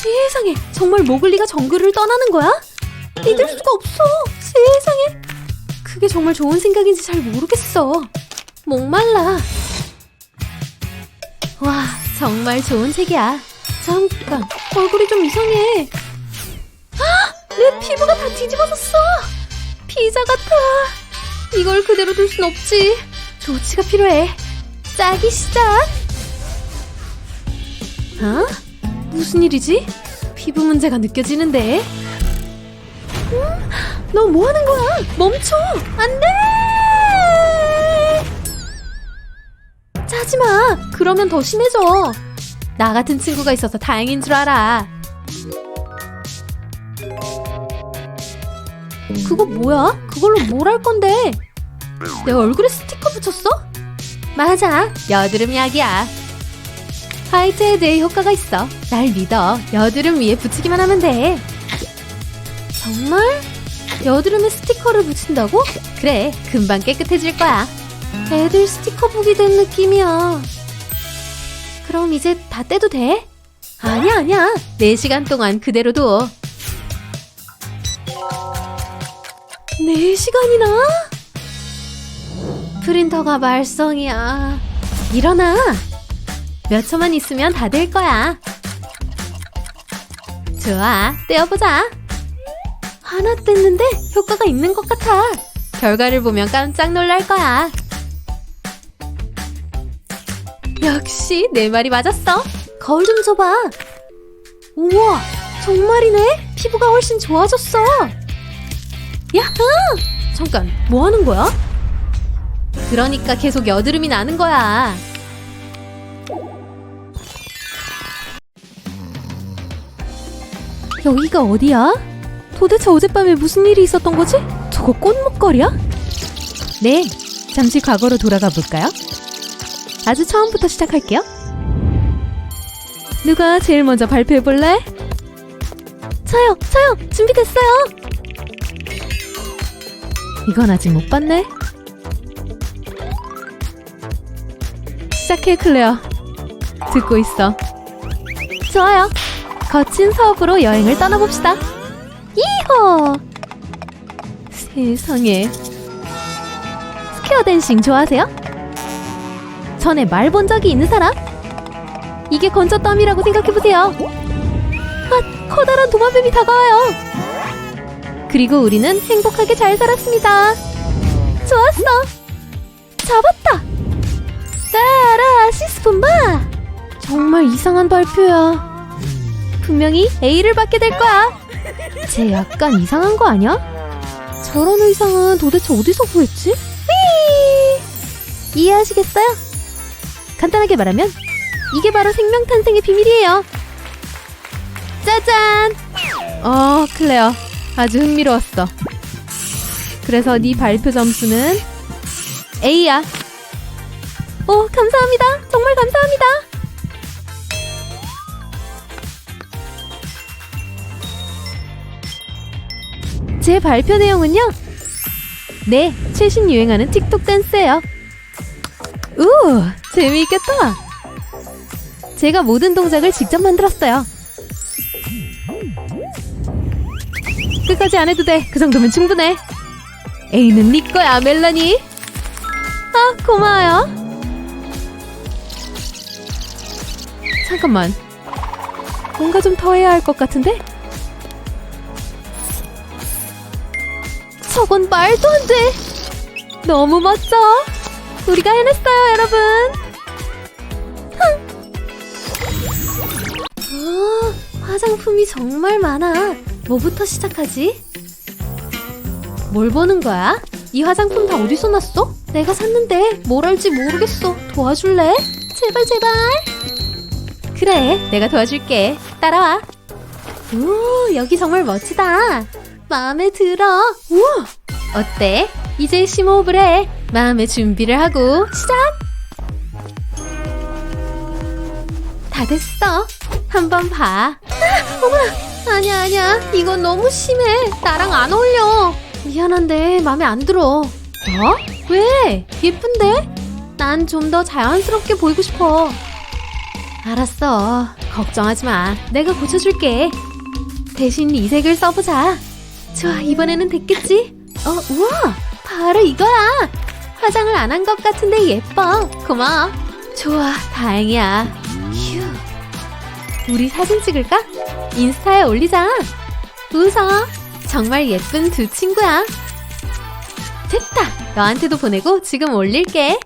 세상에 정말 모글리가 정글을 떠나는 거야? 믿을 수가 없어 세상에. 그게 정말 좋은 생각인지 잘 모르겠어. 목말라. 와 정말 좋은 색이야. 잠깐 얼굴이 좀 이상해. 아! 내 피부가 다 뒤집어졌어. 피자 같아. 이걸 그대로 둘 순 없지. 조치가 필요해. 짜기 시작. 어? 무슨 일이지? 피부 문제가 느껴지는데 음? 너뭐 하는 거야? 멈춰! 안 돼! 짜지 마! 그러면 더 심해져. 나 같은 친구가 있어서 다행인 줄 알아. 그거 뭐야? 그걸로 뭘 할 건데? 내 얼굴에 스티커 붙였어? 맞아. 여드름 약이야. 화이트헤드에 효과가 있어. 날 믿어. 여드름 위에 붙이기만 하면 돼. 정말? 여드름에 스티커를 붙인다고? 그래, 금방 깨끗해질 거야. 애들 스티커 북이 된 느낌이야. 그럼 이제 다 떼도 돼? 아니야, 아니야. 4시간 동안 그대로 둬. 4시간이나? 프린터가 말썽이야. 일어나. 몇 초만 있으면 다 될 거야. 좋아, 떼어보자. 하나 뗐는데 효과가 있는 것 같아. 결과를 보면 깜짝 놀랄 거야. 역시 내 말이 맞았어. 거울 좀 줘봐. 우와, 정말이네. 피부가 훨씬 좋아졌어. 야하! 잠깐, 뭐 하는 거야? 그러니까 계속 여드름이 나는 거야. 여기가 어디야? 도대체 어젯밤에 무슨 일이 있었던 거지? 저거 꽃목걸이야? 네, 잠시 과거로 돌아가 볼까요? 아주 처음부터 시작할게요. 누가 제일 먼저 발표해 볼래? 저요, 저요, 준비됐어요. 이건 아직 못 봤네. 시작해, 클레어. 듣고 있어. 좋아요. 거친 수업으로 여행을 떠나봅시다. 이호! 세상에. 스퀘어 댄싱 좋아하세요? 전에 말 본 적이 있는 사람? 이게 건져땀이라고 생각해보세요. 아, 커다란 도마뱀이 다가와요. 그리고 우리는 행복하게 잘 살았습니다. 좋았어. 잡았다. 따라 시스푼바. 정말 이상한 발표야. 분명히 A를 받게 될 거야. 쟤 약간 이상한 거 아니야? 저런 의상은 도대체 어디서 구했지? 휘! 이해하시겠어요? 간단하게 말하면 이게 바로 생명 탄생의 비밀이에요. 짜잔! 어, 클레어. 아주 흥미로웠어. 그래서 네 발표 점수는 A야. 오, 감사합니다. 정말 감사합니다. 제 발표 내용은요? 네, 최신 유행하는 틱톡 댄스예요. 우, 재미있겠다. 제가 모든 동작을 직접 만들었어요. 끝까지 안 해도 돼. 그 정도면 충분해. A는 네 거야, 멜라니. 아, 고마워요. 잠깐만. 뭔가 좀 더 해야 할 것 같은데? 저건 말도 안 돼. 너무 멋져. 우리가 해냈어요, 여러분. 어, 화장품이 정말 많아. 뭐부터 시작하지? 뭘 보는 거야? 이 화장품 다 어디서 났어? 내가 샀는데 뭘 할지 모르겠어. 도와줄래? 제발 제발. 그래, 내가 도와줄게. 따라와. 오, 여기 정말 멋지다. 마음에 들어. 우와, 어때? 이제 심호흡을 해. 마음의 준비를 하고 시작. 다 됐어. 한번 봐. 아, 어머나. 아니야, 아니야. 이건 너무 심해. 나랑 안 어울려. 미안한데 마음에 안 들어. 어? 왜? 예쁜데? 난 좀 더 자연스럽게 보이고 싶어. 알았어. 걱정하지 마. 내가 고쳐줄게. 대신 이 색을 써보자. 좋아, 이번에는 됐겠지? 어, 우와! 바로 이거야! 화장을 안 한 것 같은데 예뻐. 고마워. 좋아, 다행이야. 휴. 우리 사진 찍을까? 인스타에 올리자. 웃어. 정말 예쁜 두 친구야. 됐다. 너한테도 보내고 지금 올릴게.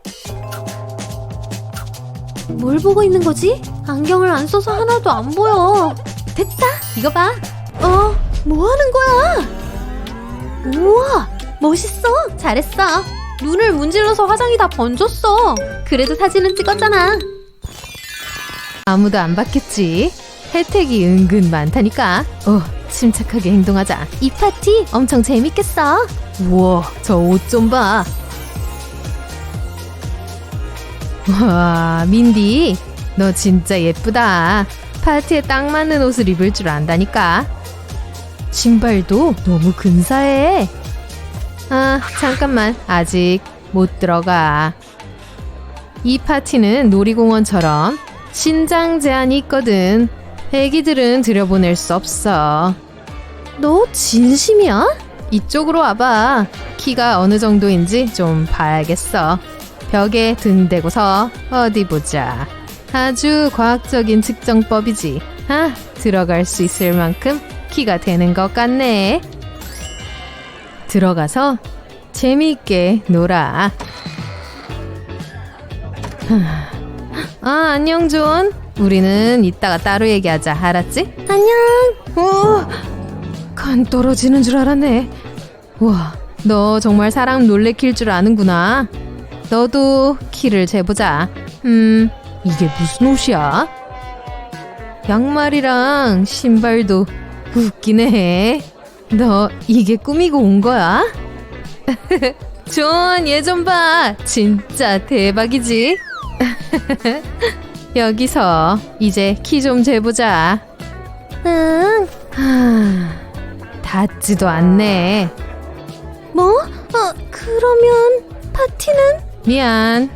뭘 보고 있는 거지? 안경을 안 써서 하나도 안 보여. 됐다. 이거 봐. 어, 뭐 하는 거야? 우와, 멋있어. 잘했어. 눈을 문질러서 화장이 다 번졌어. 그래도 사진은 찍었잖아. 아무도 안 봤겠지. 혜택이 은근 많다니까. 어, 침착하게 행동하자. 이 파티 엄청 재밌겠어. 우와, 저 옷 좀 봐. 와, 민디, 너 진짜 예쁘다. 파티에 딱 맞는 옷을 입을 줄 안다니까. 신발도 너무 근사해. 아, 잠깐만. 아직 못 들어가. 이 파티는 놀이공원처럼 신장 제한이 있거든. 애기들은 들여보낼 수 없어. 너 진심이야? 이쪽으로 와봐. 키가 어느 정도인지 좀 봐야겠어. 벽에 등 대고 서 어디 보자. 아주 과학적인 측정법이지. 아, 들어갈 수 있을 만큼 키가 되는 것 같네. 들어가서 재미있게 놀아. 아, 안녕, 존. 우리는 이따가 따로 얘기하자. 알았지? 안녕. 오, 간 떨어지는 줄 알았네. 와, 너 정말 사람 놀래킬 줄 아는구나. 너도 키를 재보자. 음, 이게 무슨 옷이야? 양말이랑 신발도 웃기네. 너 이게 꾸미고 온 거야? 존, 얘 좀 봐. 진짜 대박이지? 여기서 이제 키 좀 재보자. 응. 하, 닿지도 않네. 뭐? 어, 그러면 파티는? 미안.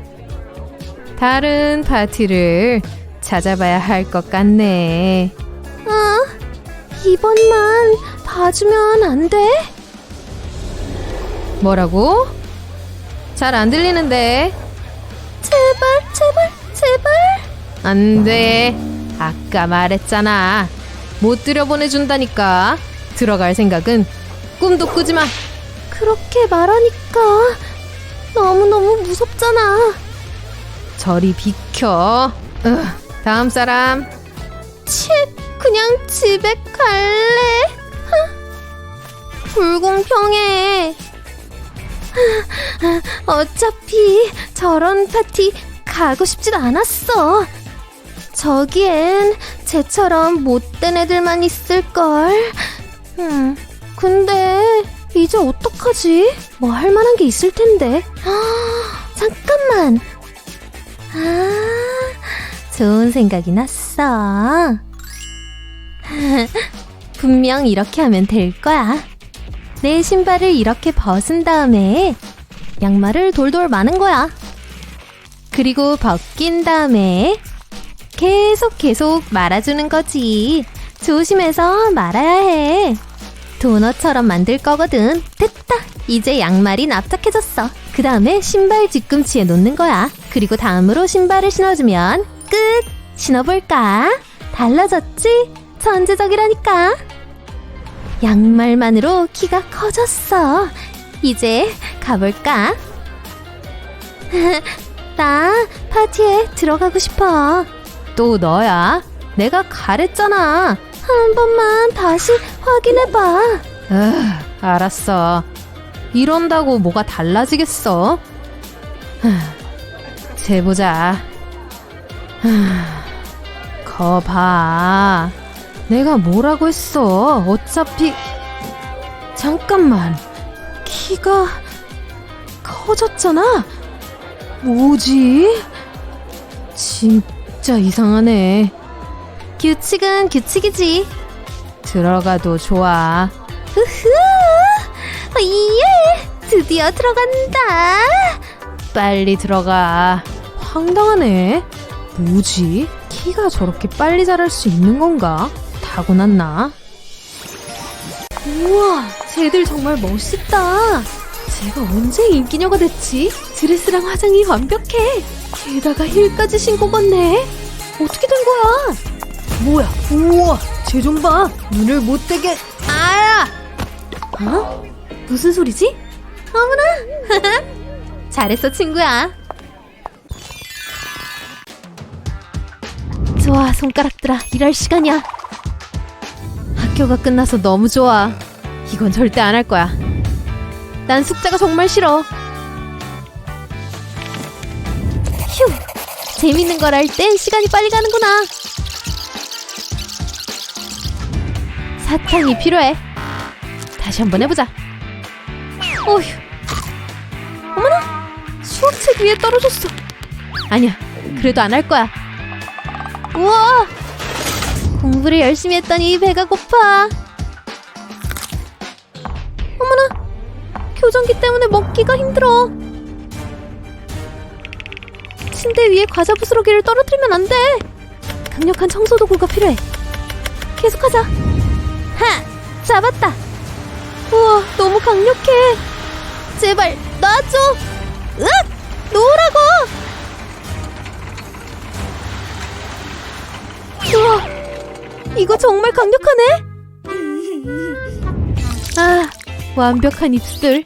다른 파티를 찾아봐야 할 것 같네. 아, 이번만 봐주면 안 돼? 뭐라고? 잘 안 들리는데. 제발, 제발, 제발. 안 돼. 아까 말했잖아. 못 들여보내준다니까. 들어갈 생각은 꿈도 꾸지 마. 그렇게 말하니까 너무너무 무섭잖아. 저리 비켜. 으, 다음 사람. 치, 그냥 집에 갈래. 하, 불공평해. 하, 어차피 저런 파티 가고 싶지도 않았어. 저기엔 쟤처럼 못된 애들만 있을걸. 음, 근데 이제 어떡하지? 뭐 할 만한 게 있을 텐데. 아, 잠깐만. 아, 좋은 생각이 났어. 분명 이렇게 하면 될 거야. 내 신발을 이렇게 벗은 다음에 양말을 돌돌 마는 거야. 그리고 벗긴 다음에 계속 계속 말아주는 거지. 조심해서 말아야 해. 도넛처럼 만들 거거든. 됐다. 이제 양말이 납작해졌어. 그 다음에 신발 뒤꿈치에 놓는 거야. 그리고 다음으로 신발을 신어주면 끝. 신어볼까? 달라졌지? 천재적이라니까. 양말만으로 키가 커졌어. 이제 가볼까? 나 파티에 들어가고 싶어. 또 너야? 내가 가랬잖아. 한 번만 다시 확인해봐. 으, 알았어. 이런다고 뭐가 달라지겠어? 하, 재보자. 하, 거 봐. 내가 뭐라고 했어. 어차피. 잠깐만. 키가 커졌잖아. 뭐지? 진짜 이상하네. 규칙은 규칙이지. 들어가도 좋아. 으흐! 예! 드디어 들어간다! 빨리 들어가. 황당하네. 뭐지? 키가 저렇게 빨리 자랄 수 있는 건가? 타고났나? 우와, 쟤들 정말 멋있다. 제가 언제 인기녀가 됐지? 드레스랑 화장이 완벽해. 게다가 힐까지 신고 걷네. 어떻게 된 거야? 뭐야? 우와, 쟤 좀 봐. 눈을 못 뜨게. 아! 어? 무슨 소리지? 어머나! 잘했어, 친구야. 좋아, 손가락들아. 일할 시간이야. 학교가 끝나서 너무 좋아. 이건 절대 안 할 거야. 난 숙제가 정말 싫어. 휴! 재밌는 걸 할 땐 시간이 빨리 가는구나. 사탕이 필요해. 다시 한번 해보자. 어휴. 어머나! 수업책 위에 떨어졌어. 아니야. 그래도 안 할 거야. 우와! 공부를 열심히 했더니 배가 고파. 어머나! 교정기 때문에 먹기가 힘들어. 침대 위에 과자 부스러기를 떨어뜨리면 안 돼. 강력한 청소 도구가 필요해. 계속하자. 하! 잡았다. 우와, 너무 강력해. 제발 놔줘. 으악! 놓으라고. 이거 정말 강력하네. 아, 완벽한 입술.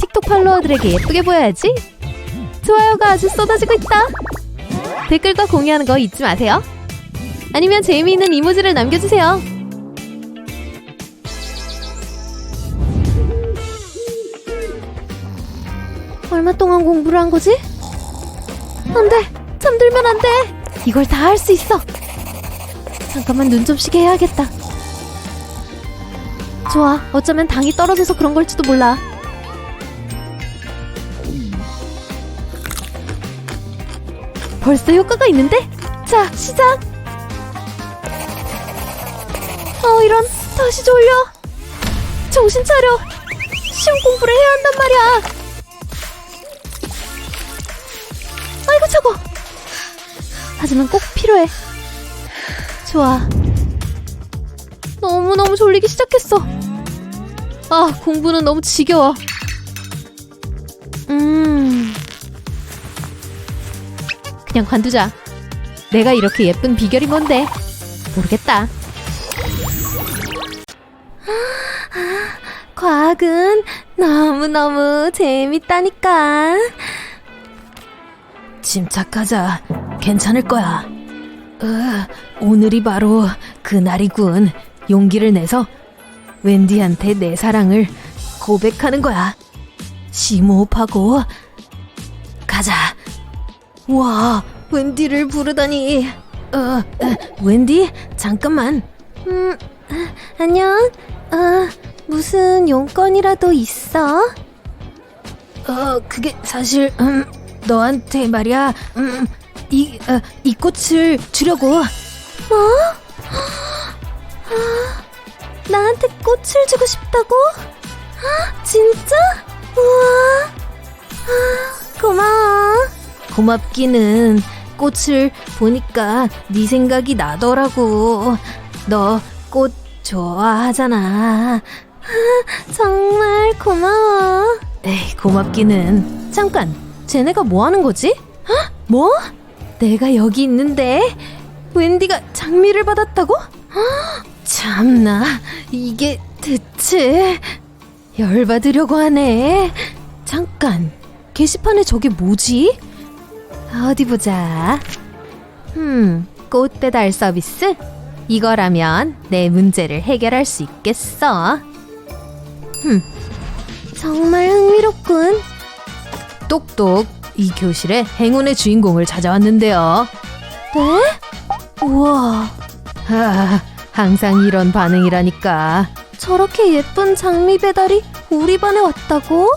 틱톡 팔로워들에게 예쁘게 보여야지. 좋아요가 아주 쏟아지고 있다. 댓글과 공유하는 거 잊지 마세요. 아니면 재미있는 이모지를 남겨주세요. 얼마 동안 공부를 한 거지? 안 돼! 잠들면 안 돼! 이걸 다 할 수 있어! 잠깐만 눈 좀 쉬게 해야겠다. 좋아, 어쩌면 당이 떨어져서 그런 걸지도 몰라. 벌써 효과가 있는데? 자, 시작! 어, 이런, 다시 졸려. 정신 차려. 시험 공부를 해야 한단 말이야. 아이고, 차고. 하지만 꼭 필요해. 좋아. 너무너무 졸리기 시작했어. 아, 공부는 너무 지겨워. 음. 그냥 관두자. 내가 이렇게 예쁜 비결이 뭔데? 모르겠다. 과학은 너무너무 재밌다니까. 침착하자. 괜찮을 거야. 으, 오늘이 바로 그날이군. 용기를 내서 웬디한테 내 사랑을 고백하는 거야. 심호흡하고 가자. 와, 웬디를 부르다니. 어, 어, 웬디, 잠깐만. 음, 아, 안녕. 어, 무슨 용건이라도 있어? 어, 그게 사실 음, 너한테 말이야. 음, 이, 어, 이 꽃을 주려고. 뭐? 아, 나한테 꽃을 주고 싶다고? 아, 진짜? 우와. 아, 고마워. 고맙기는 꽃을 보니까 네 생각이 나더라고. 너 꽃 좋아하잖아. 아, 정말 고마워. 에이, 고맙기는. 잠깐, 쟤네가 뭐 하는 거지? 헉? 뭐? 내가 여기 있는데 웬디가 장미를 받았다고? 헉, 참나, 이게 대체 열받으려고 하네. 잠깐, 게시판에 저게 뭐지? 어디 보자. 음, 꽃 배달 서비스? 이거라면 내 문제를 해결할 수 있겠어. 흠, 정말 흥미롭군. 똑똑, 이 교실에 행운의 주인공을 찾아왔는데요. 네? 우와. 아, 항상 이런 반응이라니까. 저렇게 예쁜 장미 배달이 우리 반에 왔다고?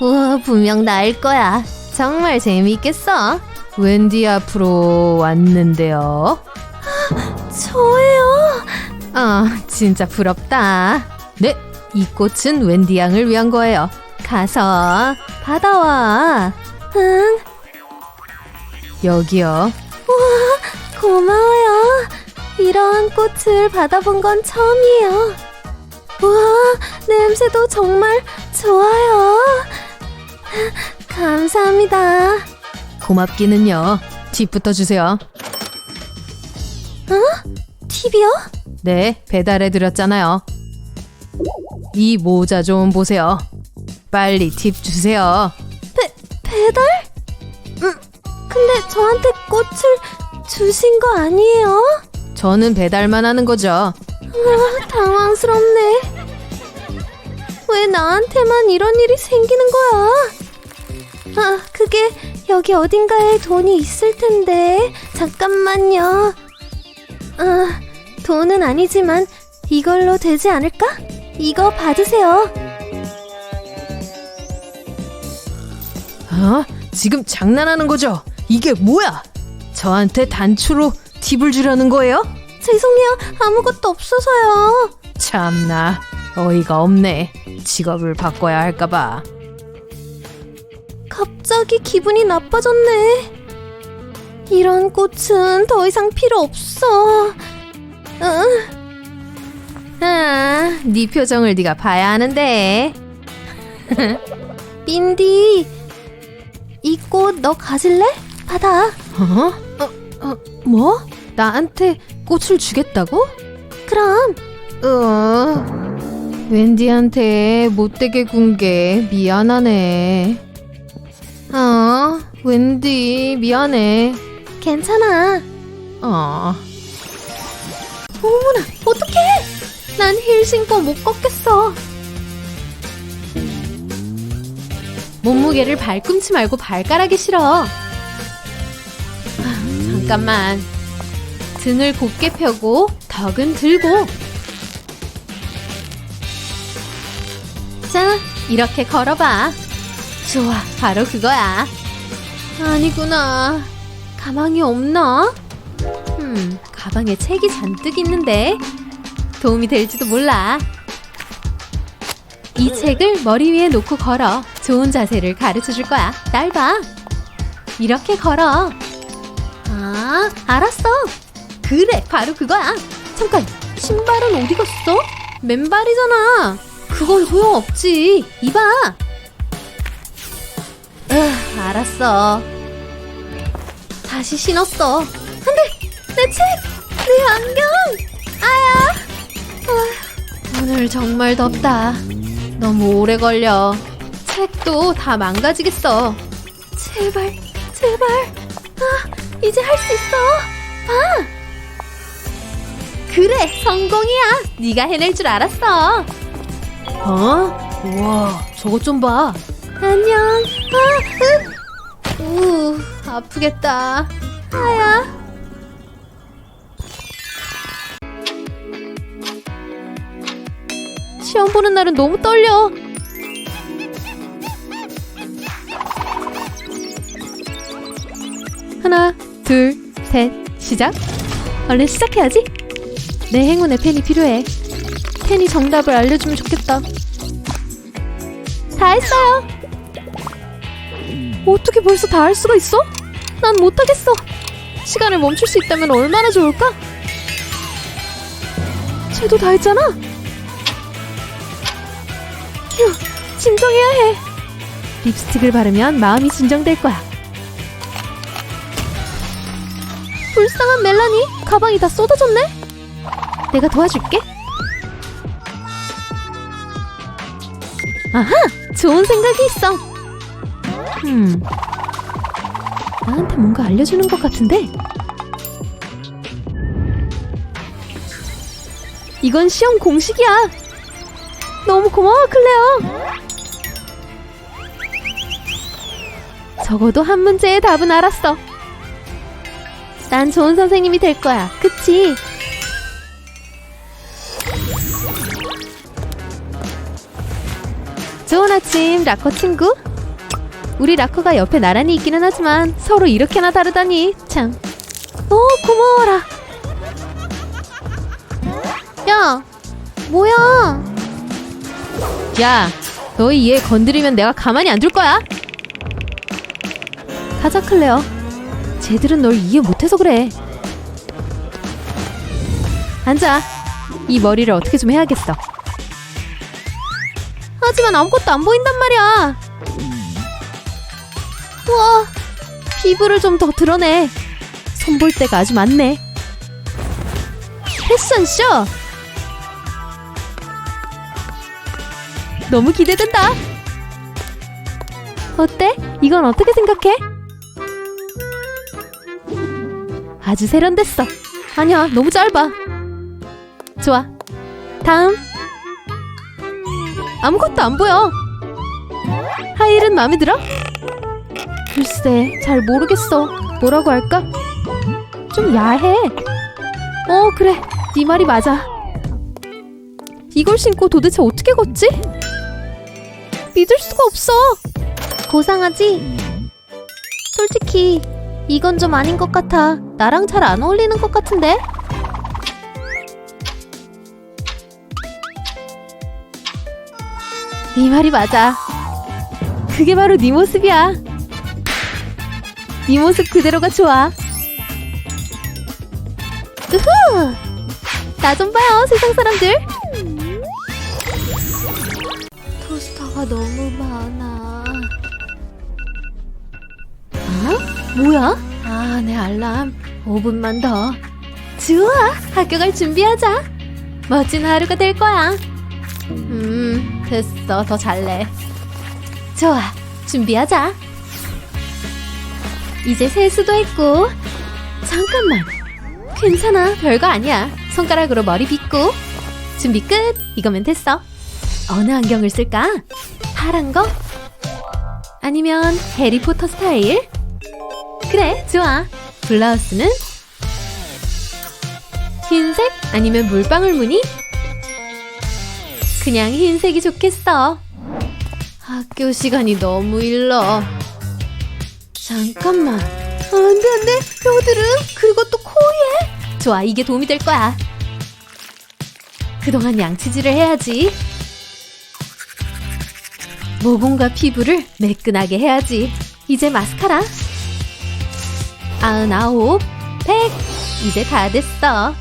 우와, 분명 나일 거야. 정말 재미있겠어. 웬디 앞으로 왔는데요. 저예요. 어, 진짜 부럽다. 네, 이 꽃은 웬디 양을 위한 거예요. 가서 받아와. 응. 여기요. 고마워요. 이러한 꽃을 받아본 건 처음이에요. 우와, 냄새도 정말 좋아요. 감사합니다. 고맙기는요. 팁부터 주세요. 팁이요? 네, 배달해 드렸잖아요. 이 모자 좀 보세요. 빨리 팁 주세요. 배달? 음, 근데 저한테 꽃을 주신 거 아니에요? 저는 배달만 하는 거죠. 아, 당황스럽네. 왜 나한테만 이런 일이 생기는 거야? 아, 그게 여기 어딘가에 돈이 있을 텐데. 잠깐만요. 아, 돈은 아니지만 이걸로 되지 않을까? 이거 받으세요. 어? 지금 장난하는 거죠? 이게 뭐야? 저한테 단추로 팁을 주려는 거예요? 죄송해요. 아무것도 없어서요. 참나 어이가 없네. 직업을 바꿔야 할까봐. 갑자기 기분이 나빠졌네. 이런 꽃은 더 이상 필요 없어. 응. 아, 네 표정을 네가 봐야 하는데. 민디, 이 꽃 너 가질래? 받아. 어? 어, 어, 뭐? 나한테 꽃을 주겠다고? 그럼 어, 웬디한테 못되게 군 게 미안하네. 어, 웬디 미안해. 괜찮아. 어, 어머나, 어떡해? 난 힐 신고 못 걷겠어. 몸무게를 발꿈치 말고 발가락에 실어. 아, 잠깐만. 등을 곧게 펴고 덕은 들고. 자, 이렇게 걸어봐. 좋아, 바로 그거야. 아니구나. 가방이 없나? 음, 가방에 책이 잔뜩 있는데 도움이 될지도 몰라. 이 책을 머리 위에 놓고 걸어. 좋은 자세를 가르쳐 줄 거야. 날 봐. 이렇게 걸어. 아, 알았어. 그래, 바로 그거야. 잠깐, 신발은 어디 갔어? 맨발이잖아. 그건 소용없지. 이봐. 으, 알았어. 다시 신었어. 안 돼! 내 책! 내 안경! 아야! 아휴, 오늘 정말 덥다. 너무 오래 걸려. 책도 다 망가지겠어. 제발, 제발. 아, 이제 할 수 있어. 봐! 그래, 성공이야. 네가 해낼 줄 알았어. 어? 우와, 저것 좀 봐. 안녕. 아, 으. 우, 아프겠다. 아야. 시험 보는 날은 너무 떨려. 하나, 둘, 셋, 시작. 얼른 시작해야지. 내 행운에 펜이 필요해. 펜이 정답을 알려주면 좋겠다. 다 했어요. 어떻게 벌써 다 할 수가 있어? 난 못하겠어. 시간을 멈출 수 있다면 얼마나 좋을까? 쟤도 다 했잖아. 휴, 진정해야 해. 립스틱을 바르면 마음이 진정될 거야. 불쌍한 멜라니, 가방이 다 쏟아졌네? 내가 도와줄게. 아하, 좋은 생각이 있어. 음, 나한테 뭔가 알려주는 것 같은데? 이건 시험 공식이야. 너무 고마워, 클레어. 적어도 한 문제의 답은 알았어. 난 좋은 선생님이 될 거야. 그치? 좋은 아침, 라커 친구. 우리 라커가 옆에 나란히 있기는 하지만 서로 이렇게나 다르다니 참. 오 고마워라. 야, 뭐야? 야, 너희 얘 건드리면 내가 가만히 안 둘 거야. 가자 클레어. 쟤들은 널 이해 못해서 그래. 앉아. 이 머리를 어떻게 좀 해야겠어. 하지만 아무것도 안 보인단 말이야. 우와, 피부를 좀 더 드러내. 손볼때가 아주 많네. 패션쇼! 너무 기대된다. 어때? 이건 어떻게 생각해? 아주 세련됐어. 아니야, 너무 짧아. 좋아. 다음. 아무것도 안 보여. 하이힐은 마음에 들어? 글쎄, 잘 모르겠어. 뭐라고 할까? 좀 야해. 어, 그래. 네 말이 맞아. 이걸 신고 도대체 어떻게 걷지? 믿을 수가 없어. 고상하지? 솔직히 이건 좀 아닌 것 같아. 나랑 잘 안 어울리는 것 같은데? 네 말이 맞아. 그게 바로 네 모습이야. 네 모습 그대로가 좋아. 으흐! 나좀 봐요, 세상 사람들. 토스터가 너무 많아. 뭐야? 아, 내 알람. 5분만 더. 좋아, 학교 갈 준비하자. 멋진 하루가 될 거야. 음, 됐어. 더 잘래. 좋아, 준비하자. 이제 세수도 했고. 잠깐만. 괜찮아. 별거 아니야. 손가락으로 머리 빗고. 준비 끝. 이거면 됐어. 어느 안경을 쓸까? 파란 거? 아니면 해리포터 스타일? 그래, 좋아. 블라우스는? 흰색? 아니면 물방울 무늬? 그냥 흰색이 좋겠어. 학교 시간이 너무 일러. 잠깐만. 안 돼, 안 돼. 여드름. 그리고 또 코에. 좋아, 이게 도움이 될 거야. 그동안 양치질을 해야지. 모공과 피부를 매끈하게 해야지. 이제 마스카라. 아흔아홉, 백. 이제 다 됐어.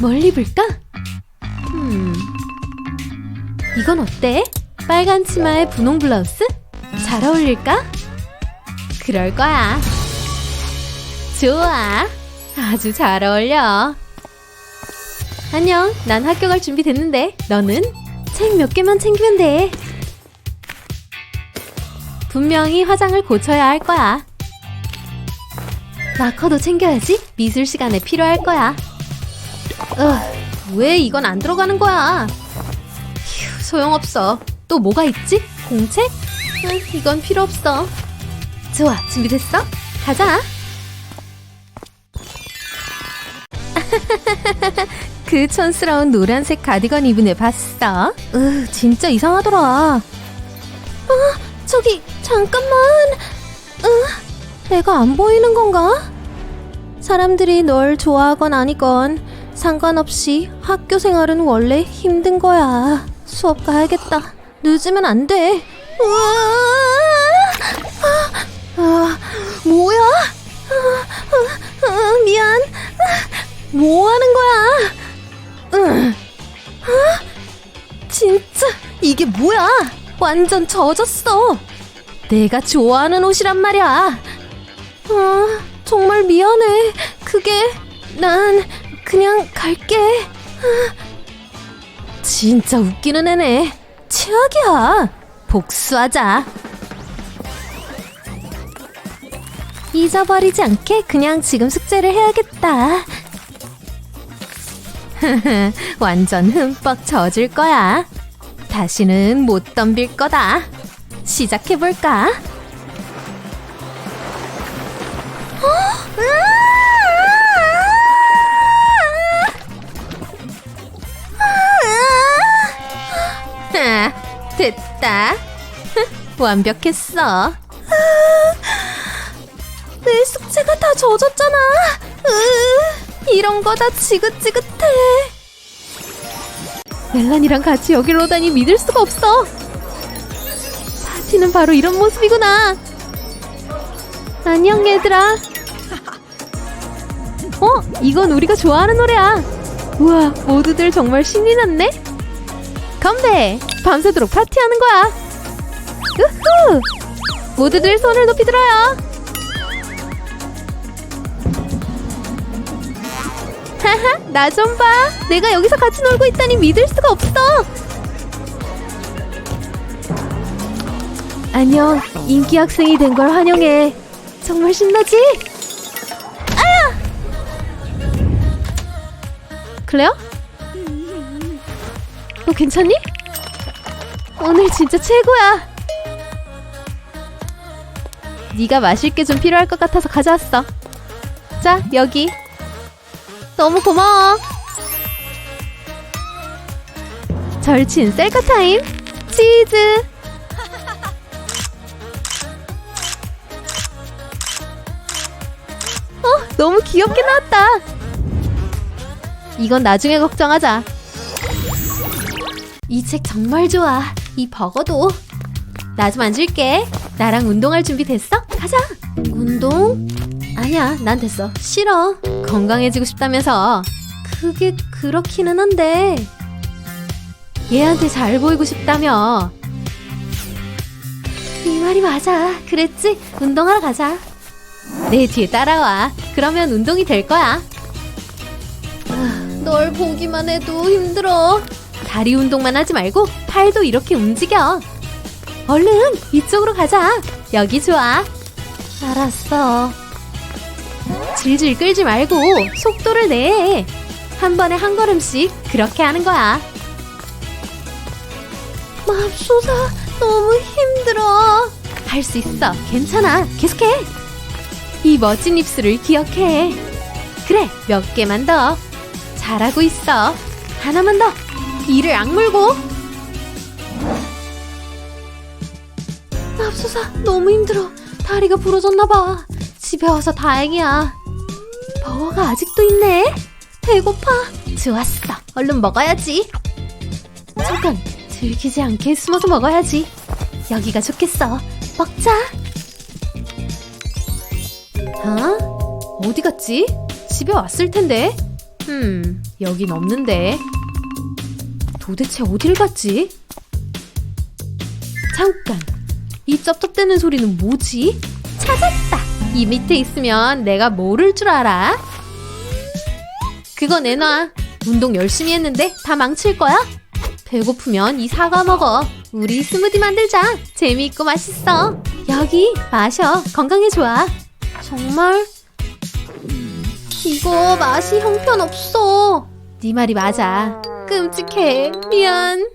뭘 입을까? 음. 이건 어때? 빨간 치마에 분홍 블라우스? 잘 어울릴까? 그럴 거야. 좋아. 아주 잘 어울려. 안녕. 난 학교 갈 준비 됐는데. 너는? 책 몇 개만 챙기면 돼. 분명히 화장을 고쳐야 할 거야. 마커도 챙겨야지. 미술 시간에 필요할 거야. 어, 왜 이건 안 들어가는 거야? 휴, 소용없어. 또 뭐가 있지? 공책? 응, 이건 필요 없어. 좋아, 준비됐어? 가자. 그 촌스러운 노란색 가디건 입은 애 봤어? 으, 진짜 이상하더라. 아, 저기, 잠깐만. 으, 내가 안 보이는 건가? 사람들이 널 좋아하건 아니건 상관없이 학교 생활은 원래 힘든 거야. 수업 가야겠다. 늦으면 안 돼. 아, 아, 뭐야? 아, 아, 아, 미안. 아, 뭐 하는 거야? 진짜 이게 뭐야? 완전 젖었어. 내가 좋아하는 옷이란 말이야. 아, 정말 미안해. 그게 난 그냥 갈게. 아, 진짜 웃기는 애네. 최악이야. 복수하자. 잊어버리지 않게 그냥 지금 숙제를 해야겠다. 완전 흠뻑 젖을 거야. 다시는 못 덤빌 거다. 시작해볼까? 아, 됐다. 완벽했어. 내 숙제가 다 젖었잖아. 으, 이런 거 다 지긋지긋해. 멜란이랑 같이 여길 오다니 믿을 수가 없어. 파티는 바로 이런 모습이구나. 안녕 얘들아. 어? 이건 우리가 좋아하는 노래야. 우와, 모두들 정말 신이 났네? 건배! 밤새도록 파티하는 거야. 우후! 모두들 손을 높이 들어요. 하하, 나 좀 봐. 내가 여기서 같이 놀고 있다니 믿을 수가 없어. 안녕, 인기 학생이 된 걸 환영해. 정말 신나지? 클레어? 너 괜찮니? 오늘 진짜 최고야. 네가 마실 게 좀 필요할 것 같아서 가져왔어. 자, 여기. 너무 고마워. 절친 셀카 타임. 치즈. 어, 너무 귀엽게 나왔다. 이건 나중에 걱정하자. 이 책 정말 좋아. 이 버거도. 나 좀 앉을게. 나랑 운동할 준비 됐어? 가자. 운동? 아니야, 난 됐어. 싫어. 건강해지고 싶다면서. 그게 그렇기는 한데. 얘한테 잘 보이고 싶다며. 네 말이 맞아. 그랬지? 운동하러 가자. 내 뒤에 따라와. 그러면 운동이 될 거야. 아, 널 보기만 해도 힘들어. 다리 운동만 하지 말고 팔도 이렇게 움직여. 얼른 이쪽으로 가자. 여기 좋아. 알았어. 질질 끌지 말고 속도를 내. 한 번에 한 걸음씩 그렇게 하는 거야. 맙소사 너무 힘들어. 할 수 있어. 괜찮아. 계속해. 이 멋진 입술을 기억해. 그래, 몇 개만 더. 잘하고 있어. 하나만 더. 이를 악물고. 맙소사, 너무 힘들어. 다리가 부러졌나봐. 집에 와서 다행이야. 버거가 아직도 있네. 배고파. 좋았어. 얼른 먹어야지. 잠깐, 들키지 않게 숨어서 먹어야지. 여기가 좋겠어. 먹자. 어? 어디 갔지? 집에 왔을 텐데. 음, 여긴 없는데. 도대체 어딜 갔지? 잠깐. 이 쩝쩝대는 소리는 뭐지? 찾았다. 이 밑에 있으면 내가 모를 줄 알아. 그거 내놔. 운동 열심히 했는데 다 망칠 거야? 배고프면 이 사과 먹어. 우리 스무디 만들자. 재미있고 맛있어. 여기 마셔. 건강에 좋아. 정말? 이거 맛이 형편없어. 네 말이 맞아. 끔찍해. 미안.